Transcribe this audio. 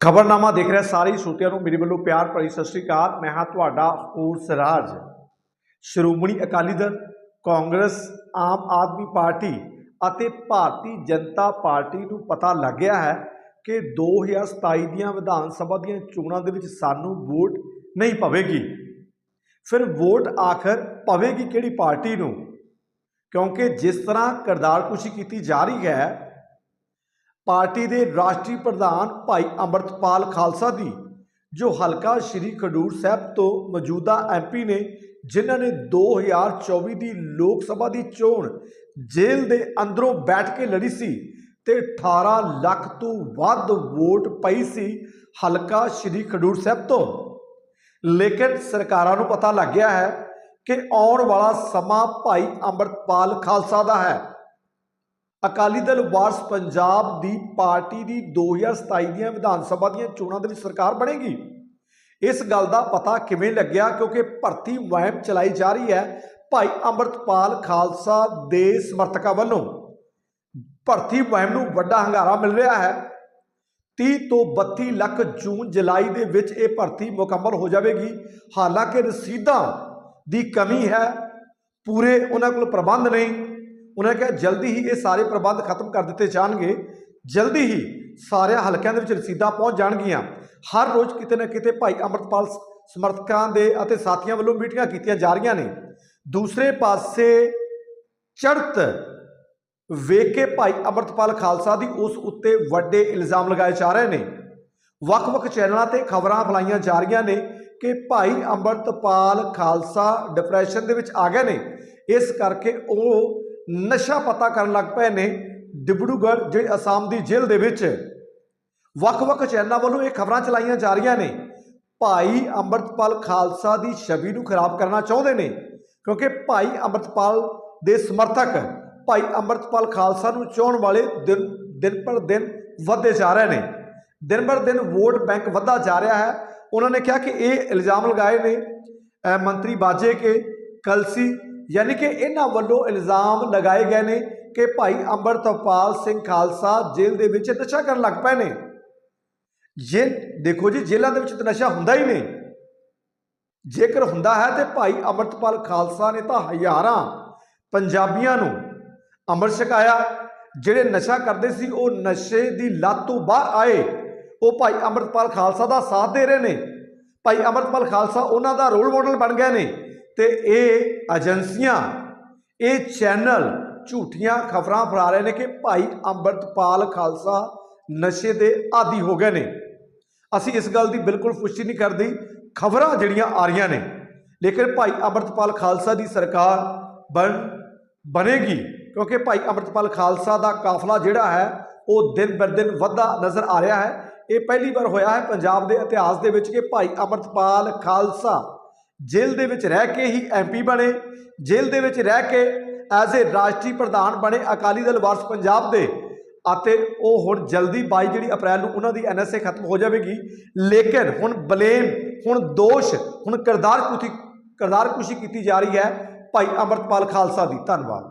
ਖਬਰਨਾਮਾ ਦੇਖ ਰਿਹਾ ਸਾਰੇ ਸਰੋਤਿਆਂ ਨੂੰ, ਮੇਰੇ ਵੱਲੋਂ ਪਿਆਰ ਭਰੀ ਸਤਿ ਸ੍ਰੀ ਅਕਾਲ। ਮੈਂ ਹਾਂ ਤੁਹਾਡਾ ਹੋਰ ਸਰਾਜ ਸ਼੍ਰੋਮਣੀ ਅਕਾਲੀ ਦਲ, ਕਾਂਗਰਸ, ਆਮ ਆਦਮੀ ਪਾਰਟੀ ਅਤੇ ਭਾਰਤੀ ਜਨਤਾ ਪਾਰਟੀ ਨੂੰ ਪਤਾ ਲੱਗ ਗਿਆ ਹੈ ਕਿ 2027 ਦੀਆਂ ਵਿਧਾਨ ਸਭਾ ਦੀਆਂ ਚੋਣਾਂ ਦੇ ਵਿੱਚ ਸਾਨੂੰ ਵੋਟ ਨਹੀਂ ਪਵੇਗੀ। ਫਿਰ ਵੋਟ ਆਖਰ ਪਵੇਗੀ ਕਿਹੜੀ ਪਾਰਟੀ ਨੂੰ? ਕਿਉਂਕਿ ਜਿਸ ਤਰ੍ਹਾਂ ਕਰਦਾਰਕੁਸ਼ੀ ਕੀਤੀ ਜਾ ਰਹੀ ਹੈ ਪਾਰਟੀ ਦੇ ਰਾਸ਼ਟਰੀ ਪ੍ਰਧਾਨ ਭਾਈ ਅੰਮ੍ਰਿਤਪਾਲ ਖਾਲਸਾ ਦੀ, ਜੋ ਹਲਕਾ ਸ਼੍ਰੀ ਖਡੂਰ ਸਾਹਿਬ ਤੋਂ ਮੌਜੂਦਾ ਐਮਪੀ ਨੇ, ਜਿਨ੍ਹਾਂ ਨੇ 2024 ਦੀ ਲੋਕ ਸਭਾ ਦੀ ਚੋਣ ਜੇਲ੍ਹ ਦੇ ਅੰਦਰੋਂ ਬੈਠ ਕੇ ਲੜੀ ਸੀ ਤੇ 18 ਲੱਖ ਤੋਂ ਵੱਧ ਵੋਟ ਪਈ ਸੀ ਹਲਕਾ ਸ਼੍ਰੀ ਖਡੂਰ ਸਾਹਿਬ ਤੋਂ। ਲੇਕਿਨ ਸਰਕਾਰਾਂ ਨੂੰ ਪਤਾ ਲੱਗ ਗਿਆ ਹੈ ਕਿ ਆਉਣ ਵਾਲਾ ਸਮਾਂ ਭਾਈ ਅੰਮ੍ਰਿਤਪਾਲ ਖਾਲਸਾ ਦਾ ਹੈ। ਅਕਾਲੀ ਦਲ ਵਾਰਸ ਪੰਜਾਬ ਦੀ ਪਾਰਟੀ ਦੀ 2027 ਦੀਆਂ ਵਿਧਾਨ ਸਭਾ ਦੀਆਂ ਚੋਣਾਂ ਦੇ ਵਿੱਚ ਸਰਕਾਰ ਬਣੇਗੀ? ਇਸ ਗੱਲ ਦਾ ਪਤਾ ਕਿਵੇਂ ਲੱਗਿਆ? ਕਿਉਂਕਿ ਭਰਤੀ ਮੁਹਿੰਮ ਚਲਾਈ ਜਾ ਰਹੀ ਹੈ ਭਾਈ ਅੰਮ੍ਰਿਤਪਾਲ ਖਾਲਸਾ ਦੇ ਸਮਰਥਕਾਂ ਵੱਲੋਂ। ਭਰਤੀ ਮੁਹਿੰਮ ਨੂੰ ਵੱਡਾ ਹੰਗਾਰਾ ਮਿਲ ਰਿਹਾ ਹੈ। 30 ਤੋਂ 32 ਲੱਖ ਜੂਨ ਜੁਲਾਈ ਦੇ ਵਿੱਚ ਇਹ ਭਰਤੀ ਮੁਕੰਮਲ ਹੋ ਜਾਵੇਗੀ। ਹਾਲਾਂਕਿ ਰਸੀਦਾਂ ਦੀ ਕਮੀ ਹੈ। ਪੂਰੇ ਉਹਨਾਂ ਕੋਲ ਪ੍ਰਬੰਧ ਨਹੀਂ। ਉਹਨਾਂ ਨੇ ਕਿਹਾ, ਜਲਦੀ ਹੀ ਇਹ ਸਾਰੇ ਪ੍ਰਬੰਧ ਖਤਮ ਕਰ ਦਿੱਤੇ ਜਾਣਗੇ। ਜਲਦੀ ਹੀ ਸਾਰੇ ਹਲਕਿਆਂ ਦੇ ਵਿੱਚ ਰਸੀਦਾਂ ਪਹੁੰਚ ਜਾਣਗੀਆਂ। ਹਰ ਰੋਜ਼ ਕਿਤੇ ਨਾ ਕਿਤੇ ਭਾਈ ਅੰਮ੍ਰਿਤਪਾਲ ਸਮਰਥਕਾਂ ਦੇ ਅਤੇ ਸਾਥੀਆਂ ਵੱਲੋਂ ਮੀਟਿੰਗਾਂ ਕੀਤੀਆਂ ਜਾ ਰਹੀਆਂ ਨੇ। ਦੂਸਰੇ ਪਾਸੇ ਚੜ੍ਹਤ ਵੇਖ ਕੇ ਭਾਈ ਅੰਮ੍ਰਿਤਪਾਲ ਖਾਲਸਾ ਦੀ ਉਸ ਉੱਤੇ ਵੱਡੇ ਇਲਜ਼ਾਮ ਲਗਾਏ ਜਾ ਰਹੇ ਨੇ। ਵੱਖ-ਵੱਖ ਚੈਨਲਾਂ ਤੇ ਖਬਰਾਂ ਫਲਾਈਆਂ ਜਾ ਰਹੀਆਂ ਨੇ ਕਿ ਭਾਈ ਅੰਮ੍ਰਿਤਪਾਲ ਖਾਲਸਾ ਡਿਪਰੈਸ਼ਨ ਦੇ ਵਿੱਚ ਆ ਗਏ ਨੇ। ਇਸ ਕਰਕੇ ਉਹ ਨਸ਼ਾ ਪਤਾ ਕਰਨ ਲੱਗ ਪਏ ਨੇ ਡਿਬੜੂਗੜ੍ਹ ਜਿਹੜੇ ਅਸਾਮ ਦੀ ਜੇਲ੍ਹ ਦੇ ਵਿੱਚ। ਵੱਖ-ਵੱਖ ਚੈਨਲਾਂ ਵੱਲੋਂ ਇਹ ਖਬਰਾਂ ਚਲਾਈਆਂ ਜਾ ਰਹੀਆਂ ਨੇ। ਭਾਈ ਅੰਮ੍ਰਿਤਪਾਲ ਖਾਲਸਾ ਦੀ ਛਵੀ ਨੂੰ ਖਰਾਬ ਕਰਨਾ ਚਾਹੁੰਦੇ ਨੇ, ਕਿਉਂਕਿ ਭਾਈ ਅੰਮ੍ਰਿਤਪਾਲ ਦੇ ਸਮਰਥਕ ਭਾਈ ਅੰਮ੍ਰਿਤਪਾਲ ਖਾਲਸਾ ਨੂੰ ਚਾਹਣ ਵਾਲੇ ਦਿਨ ਦਿਨ ਪਰ ਦਿਨ ਵਧਦੇ ਜਾ ਰਹੇ ਨੇ। ਦਿਨ ਪਰ ਦਿਨ ਵੋਟ ਬੈਂਕ ਵਧਦਾ ਜਾ ਰਿਹਾ ਹੈ। ਉਹਨਾਂ ਨੇ ਕਿਹਾ ਕਿ ਇਹ ਇਲਜ਼ਾਮ ਲਗਾਏ ਨੇ ਮੰਤਰੀ ਬਾਜੇ ਕੇ, ਕਲਸੀ ਯਾਨੀ ਕਿ ਇਹਨਾਂ ਵੱਲੋਂ ਇਲਜ਼ਾਮ ਲਗਾਏ ਗਏ ਨੇ ਕਿ ਭਾਈ ਅੰਮ੍ਰਿਤਪਾਲ ਸਿੰਘ ਖਾਲਸਾ ਜੇਲ੍ਹ ਦੇ ਵਿੱਚ ਨਸ਼ਾ ਕਰਨ ਲੱਗ ਪਏ ਨੇ। ਜੇ ਦੇਖੋ ਜੀ, ਜੇਲ੍ਹਾਂ ਦੇ ਵਿੱਚ ਤਾਂ ਨਸ਼ਾ ਹੁੰਦਾ ਹੀ ਨਹੀਂ। ਜੇਕਰ ਹੁੰਦਾ ਹੈ ਤੇ ਭਾਈ ਅੰਮ੍ਰਿਤਪਾਲ ਖਾਲਸਾ ਨੇ ਤਾਂ ਹਜ਼ਾਰਾਂ ਪੰਜਾਬੀਆਂ ਨੂੰ ਅੰਮ੍ਰਿਤ ਛਕਾਇਆ। ਜਿਹੜੇ ਨਸ਼ਾ ਕਰਦੇ ਸੀ, ਉਹ ਨਸ਼ੇ ਦੀ ਲੱਤ ਤੋਂ ਬਾਹਰ ਆਏ। ਉਹ ਭਾਈ ਅੰਮ੍ਰਿਤਪਾਲ ਖਾਲਸਾ ਦਾ ਸਾਥ ਦੇ ਰਹੇ ਨੇ। ਭਾਈ ਅੰਮ੍ਰਿਤਪਾਲ ਖਾਲਸਾ ਉਹਨਾਂ ਦਾ ਰੋਲ ਮਾਡਲ ਬਣ ਗਏ ਨੇ। ਤੇ ਇਹ ਏਜੰਸੀਆਂ, ਇਹ ਚੈਨਲ ਝੂਠੀਆਂ ਖਬਰਾਂ ਫੈਲਾ ਰਹੇ ਨੇ ਕਿ ਭਾਈ ਅੰਮ੍ਰਿਤਪਾਲ ਖਾਲਸਾ ਨਸ਼ੇ ਦੇ ਆਦੀ ਹੋ ਗਏ ਨੇ। ਅਸੀਂ ਇਸ ਗੱਲ ਦੀ ਬਿਲਕੁਲ ਪੁਸ਼ਟੀ ਨਹੀਂ ਕਰਦੀ। ਖਬਰਾਂ ਜਿਹੜੀਆਂ ਆ ਰਹੀਆਂ ਨੇ, ਲੇਕਿਨ ਭਾਈ ਅੰਮ੍ਰਿਤਪਾਲ ਖਾਲਸਾ ਦੀ ਸਰਕਾਰ ਬਣ, ਬਣੇਗੀ, ਕਿਉਂਕਿ ਭਾਈ ਅੰਮ੍ਰਿਤਪਾਲ ਖਾਲਸਾ ਦਾ ਕਾਫਲਾ ਜਿਹੜਾ ਹੈ, ਉਹ ਦਿਨ ਬਰ ਦਿਨ ਵੱਧਦਾ ਨਜ਼ਰ ਆ ਰਿਹਾ ਹੈ। ਇਹ ਪਹਿਲੀ ਵਾਰ ਹੋਇਆ ਹੈ ਪੰਜਾਬ ਦੇ ਇਤਿਹਾਸ ਦੇ ਵਿੱਚ ਕਿ ਭਾਈ ਅੰਮ੍ਰਿਤਪਾਲ ਖਾਲਸਾ ਜੇਲ੍ਹ ਦੇ ਵਿੱਚ ਰਹਿ ਕੇ ਹੀ ਐਮਪੀ ਬਣੇ, ਜੇਲ੍ਹ ਦੇ ਵਿੱਚ ਰਹਿ ਕੇ ਐਜ਼ ਏ ਰਾਸ਼ਟਰੀ ਪ੍ਰਧਾਨ ਬਣੇ ਅਕਾਲੀ ਦਲ ਵਾਰਸ ਪੰਜਾਬ ਦੇ। ਅਤੇ ਉਹ ਹੁਣ ਜਲਦੀ 22 ਜਿਹੜੀ ਅਪ੍ਰੈਲ ਨੂੰ ਉਹਨਾਂ ਦੀ ਐਨਐਸਏ ਖਤਮ ਹੋ ਜਾਵੇਗੀ। ਲੇਕਿਨ ਹੁਣ ਬਲੇਮ, ਹੁਣ ਦੋਸ਼, ਹੁਣ ਕਿਰਦਾਰ ਕੁਸ਼ੀ ਕਿਰਦਾਰ ਕੁਸ਼ੀ ਕੀਤੀ ਜਾ ਰਹੀ ਹੈ। ਭਾਈ ਅੰਮ੍ਰਿਤਪਾਲ ਖਾਲਸਾ ਦੀ ਧੰਨਵਾਦ।